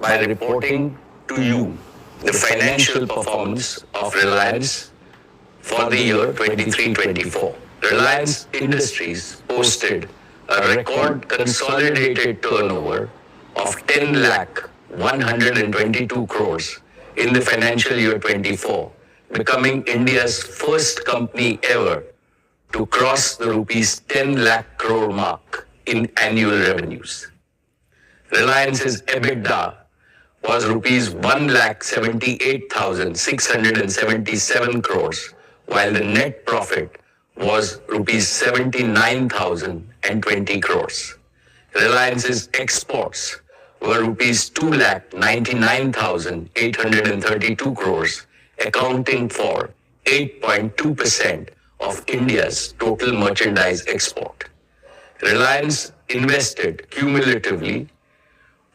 by reporting to you the financial performance of Reliance for the year 23-24. Reliance Industries posted a record consolidated turnover of 10 lakh 122 crores in the financial year 24, becoming India's first company ever to cross the rupees 10 lakh crore mark in annual revenues. Reliance's EBITDA was rupees 1 lakh 78,677 crores, while the net profit was rupees 79,020 crores. Reliance's exports were rupees 2 lakh 99,832 crores, accounting for 8.2% of India's total merchandise export. Reliance invested cumulatively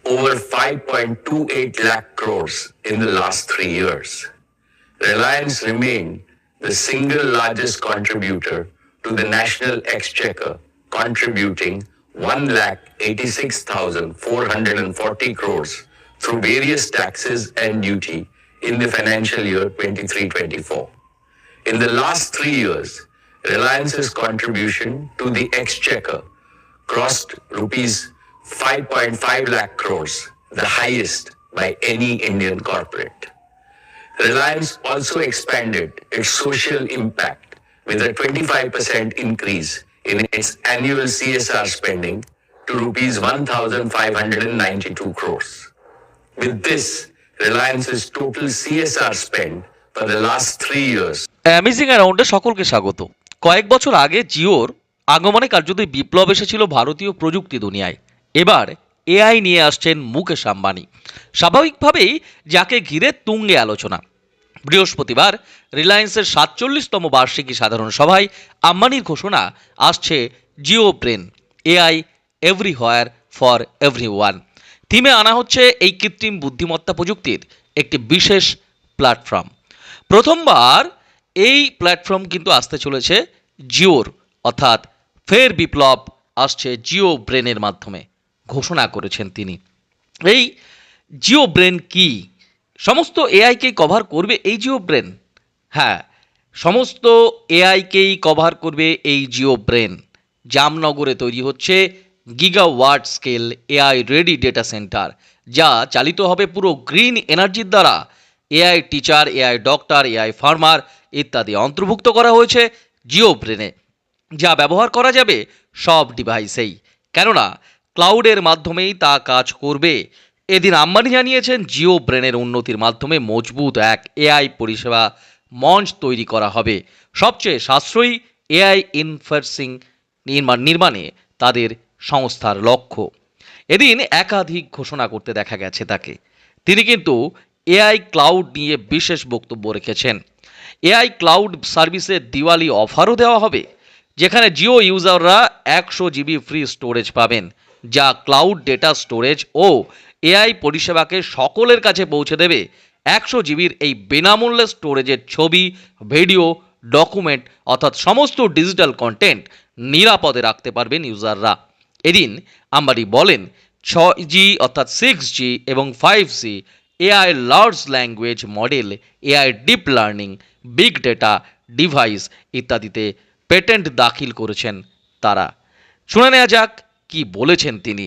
over 5.28 lakh crores in the last three years. Reliance remained the single largest contributor to the national exchequer, contributing 1 lakh 86,440 crores through various taxes and duty in the financial year 23-24. In the last three years, Reliance's contribution to the exchequer crossed rupees 5.5 lakh crores, the highest by any Indian corporate. Reliance also expanded its social impact with a 25% increase in its annual CSR spending to rupees 1,592 crores. With this, Reliance's total CSR spend for the last three years amazing অ্যারাউন্ডে সকলকে স্বাগত কয়েক বছর আগে জিওর আগমনে কার্যত বিপ্লব এসেছিল ভারতীয় প্রযুক্তি দুনিয়ায় এবার এআই নিয়ে আসছেন মুকেশ আম্বানি। স্বাভাবিকভাবেই যাকে ঘিরে তুঙ্গে আলোচনা। বৃহস্পতিবার রিলায়েন্সের সাতচল্লিশতম বার্ষিকী সাধারণ সভায় আম্বানির ঘোষণা আসছে Jio brain, AI everywhere for every one থিমে আনা হচ্ছে এই কৃত্রিম বুদ্ধিমত্তা প্রযুক্তির একটি বিশেষ প্ল্যাটফর্ম। প্রথমবার এই প্ল্যাটফর্ম কিন্তু আসতে চলেছে জিওর, অর্থাৎ ফের বিপ্লব আসছে জিও ব্রেনের মাধ্যমে। ঘোষণা করেছেন তিনি। এই জিও ব্রেন কি? সমস্ত এআইকেই কভার করবে এই জিও ব্রেন? হ্যাঁ সমস্ত এআইকেই কভার করবে এই জিও ব্রেন? জামনগরে তৈরি হচ্ছে gigawatt scale AI ready data centre, যা চালিত হবে পুরো গ্রিন এনার্জির দ্বারা। AI teacher, AI doctor, AI farmer ইত্যাদি অন্তর্ভুক্ত করা হয়েছে জিও ব্রেনে, যা ব্যবহার করা যাবে সব ডিভাইসেই। কেননা ক্লাউডের মাধ্যমেই তা কাজ করবে। এদিন আম্বানি জানিয়েছেন, জিও ব্রেনের উন্নতির মাধ্যমে মজবুত এক এআই পরিষেবা মঞ্চ তৈরি করা হবে। সবচেয়ে সাশ্রয়ী এআই ইনফার্সিং নির্মাণ নির্মাণে তাদের সংস্থার লক্ষ্য। এদিন একাধিক ঘোষণা করতে দেখা গেছে তাকে। তিনি কিন্তু এআই ক্লাউড নিয়ে বিশেষ বক্তব্য রেখেছেন। এআই ক্লাউড সার্ভিসের দিওয়ালি অফারও দেওয়া হবে, যেখানে জিও ইউজাররা একশো জিবি ফ্রি স্টোরেজ পাবেন। যা ক্লাউড ডেটা স্টোরেজ ও এআই পরিষেবাকে সকলের কাছে পৌঁছে দেবে। একশো জিবির এই বিনামূল্যে স্টোরেজের ছবি ভিডিও ডকুমেন্ট অর্থাৎ সমস্ত ডিজিটাল কন্টেন্ট নিরাপদে রাখতে পারবেন ইউজাররা এদিন আম্বারি বলেন, ছয় জি অর্থাৎ সিক্স জি এবং five G AI large language model AI deep learning big data device ইত্যাদিতে পেটেন্ট দাখিল করেছেন তারা। শুনে নেওয়া যাক কি বলেছেন তিনি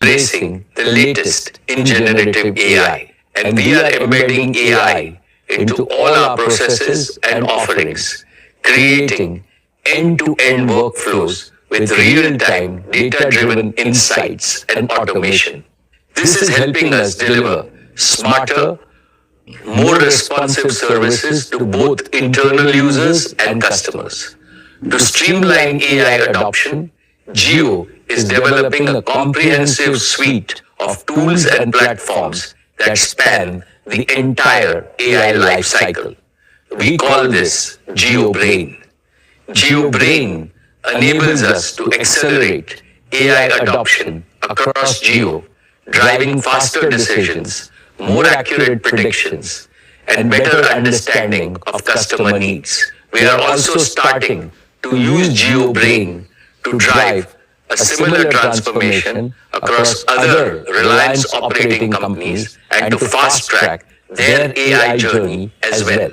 embracing the latest in generative AI, and we are embedding AI into all our processes and offerings, creating end-to-end workflows with real-time data-driven insights and automation. This is helping us deliver smarter, more responsive services to both internal users and customers. To streamline AI adoption, Geo is developing a comprehensive suite of tools and platforms that span the entire AI lifecycle. We call this GeoBrain. GeoBrain enables us to accelerate AI adoption across Geo, driving faster decisions, more accurate predictions, and better understanding of customer needs. We are also starting to use GeoBrain to drive a similar transformation across other Reliance operating companies and to fast track their AI journey as well.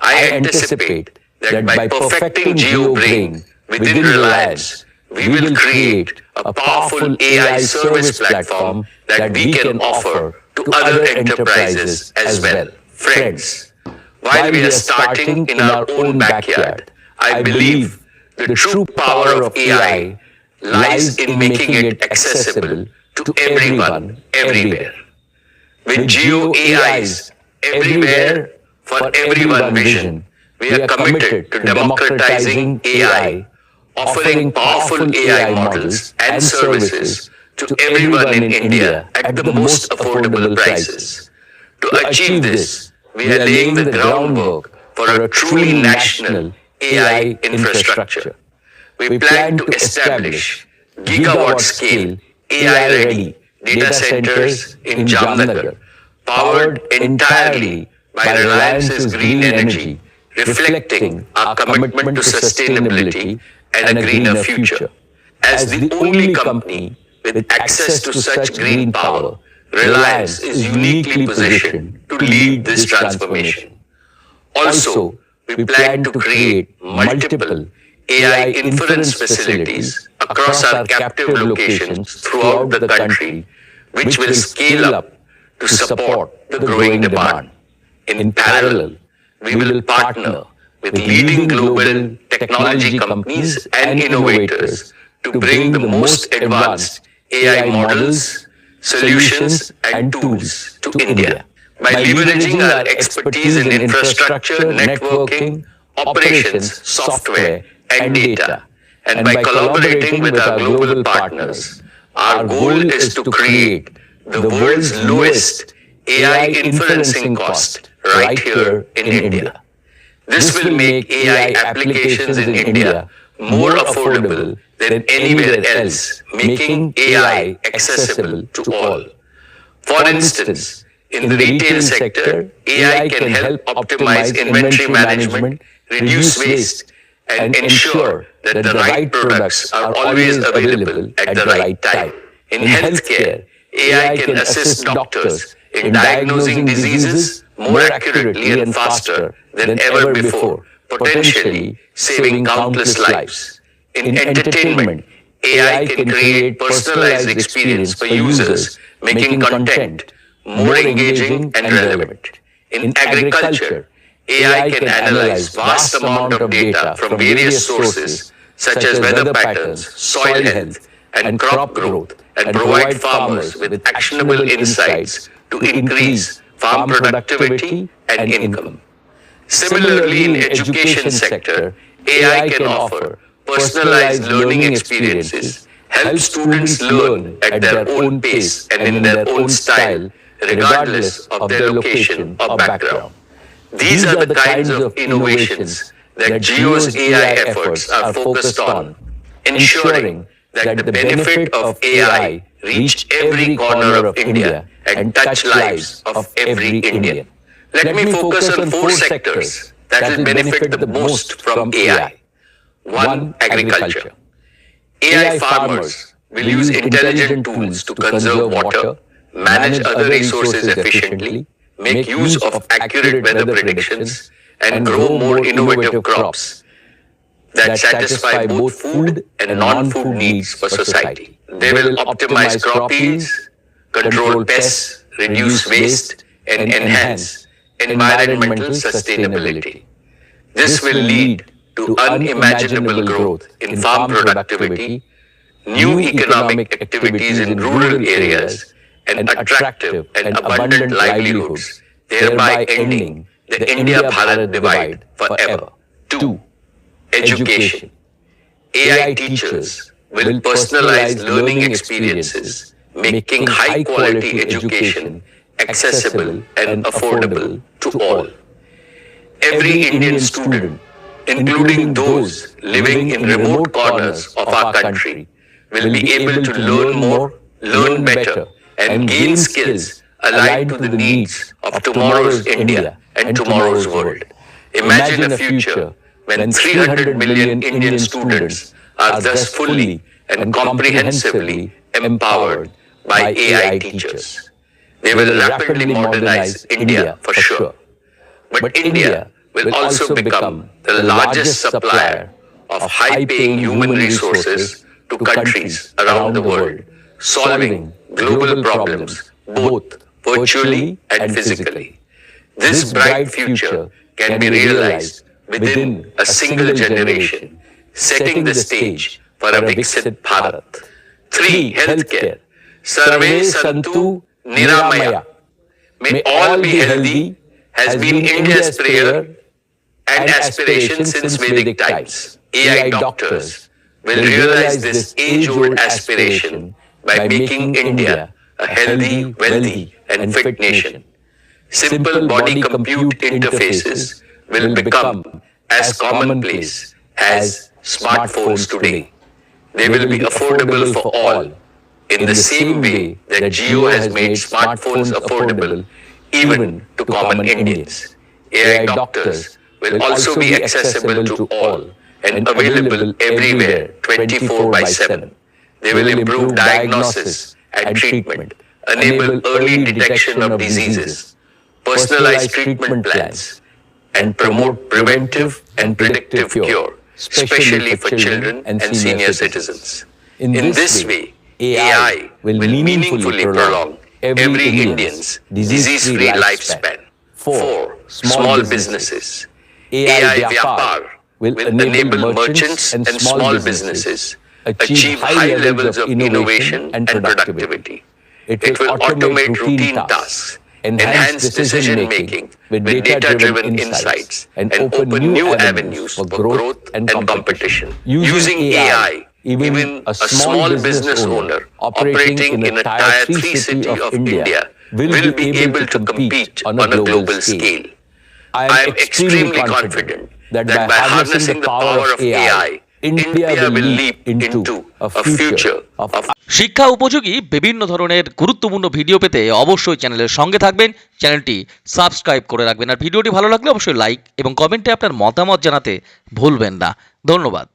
I anticipate that by perfecting GeoBrain within Reliance, we will create a powerful AI service platform that we can offer to other enterprises as well. Friends, while we are starting in our own backyard, I believe the true power of AI lies in making it accessible to everyone, everywhere. With Geo AI's everywhere for everyone vision, we are committed to democratizing AI, offering powerful AI models and services to everyone in India at the most affordable prices. To achieve this, we are laying the groundwork for a truly national AI infrastructure. We plan to establish gigawatt scale AI ready data centers in Jamnagar, powered entirely by Reliance's green energy, reflecting our commitment to sustainability and a greener future. As the only company with access to such green power, Reliance is uniquely positioned to lead this transformation. Also, we plan to create multiple AI inference facilities across our captive locations throughout the country, which will scale up to support the growing demand. In parallel, we will partner with leading global technology companies and innovators to bring the most advanced AI models, solutions, and tools to India. By leveraging our expertise in infrastructure, networking, operations, software, and data, and by collaborating with our global partners, our goal is to create the world's lowest AI inferencing cost right here in India. This will make AI applications in India more affordable than anywhere else, making AI accessible to all. For instance, in the retail sector, AI can help optimize inventory management, reduce waste, and ensure that the right products are always available at the right time. In healthcare, AI can assist doctors in diagnosing diseases more accurately and faster than ever before, potentially saving countless lives. In entertainment, AI can create personalized experience for users, making content more engaging and relevant. In agriculture, AI can analyze vast amount of data from various sources such as weather patterns, soil health, and crop growth and provide farmers with actionable insights to increase farm productivity and income. Similarly, in education sector, AI can offer personalized learning experiences, help students learn at their own pace and in their own style, regardless of their location or background. These are the kinds of innovations that Geo's AI efforts are focused on, ensuring that the benefit of AI reach every corner of India and touch lives of every Indian. Let me focus on four sectors that will benefit the most from AI. One, agriculture. AI farmers will use intelligent tools to conserve water, manage other resources efficiently, make use of accurate weather predictions, and grow more innovative crops that satisfy both food and non-food needs for society. They will optimize crop yields, control pests, reduce waste, and enhance environmental sustainability. This will lead to unimaginable growth in farm productivity, new economic activities in rural areas, and attractive and abundant livelihoods, thereby ending the India-Bharat divide forever. Two, education. AI teachers will personalize learning experiences, making high-quality education accessible and affordable to all. Every Indian student, including those living in remote corners of our country, will be able to learn more, learn better, and gain skills aligned to the needs of tomorrow's India and tomorrow's world. Imagine a future when 300 million Indian students are thus fully and comprehensively empowered by AI teachers. They will rapidly modernize India for sure. But India will also become the largest supplier of high paying human resources to countries around the world, solving global problems both virtually and physically. This bright future can be realized within a single generation, setting the stage for a Viksit Bharat. 3. Healthcare. Sarve Santu Niramaya. May all be healthy has been India's prayer and aspiration since Vedic times. AI doctors will realize this age-old aspiration by making India a healthy, wealthy and fit nation. Simple body compute interfaces will become as commonplace as smartphones today. They will be affordable for all in the same way that Geo has made smartphones affordable even to common Indians. AI doctors will also be accessible to all and available everywhere 24 by 7. They will improve diagnosis and treatment, enable early detection of diseases, personalize treatment plans, and promote preventive and predictive cure, especially for children and senior citizens. In this way, AI will meaningfully prolong every Indian's disease-free lifespan. 4. Small businesses. AI Vyapar will enable merchants and small businesses achieve high levels of innovation and productivity. It will automate routine tasks, enhance decision making with data driven insights, and open new avenues for growth and competition. Using AI, even a small business owner operating in a tier 3 city of India will be able to compete on a global scale. I am extremely confident that by harnessing the power of AI, India will leap into a future of শিক্ষা উপযোগী বিভিন্ন ধরনের গুরুত্বপূর্ণ video পেতে অবশ্যই চ্যানেলের সঙ্গে থাকবেন। চ্যানেলটি সাবস্ক্রাইব করে রাখবেন। আর ভিডিওটি ভালো লাগলে অবশ্যই লাইক এবং কমেন্টে আপনার মতামত জানাতে ভুলবেন না। ধন্যবাদ।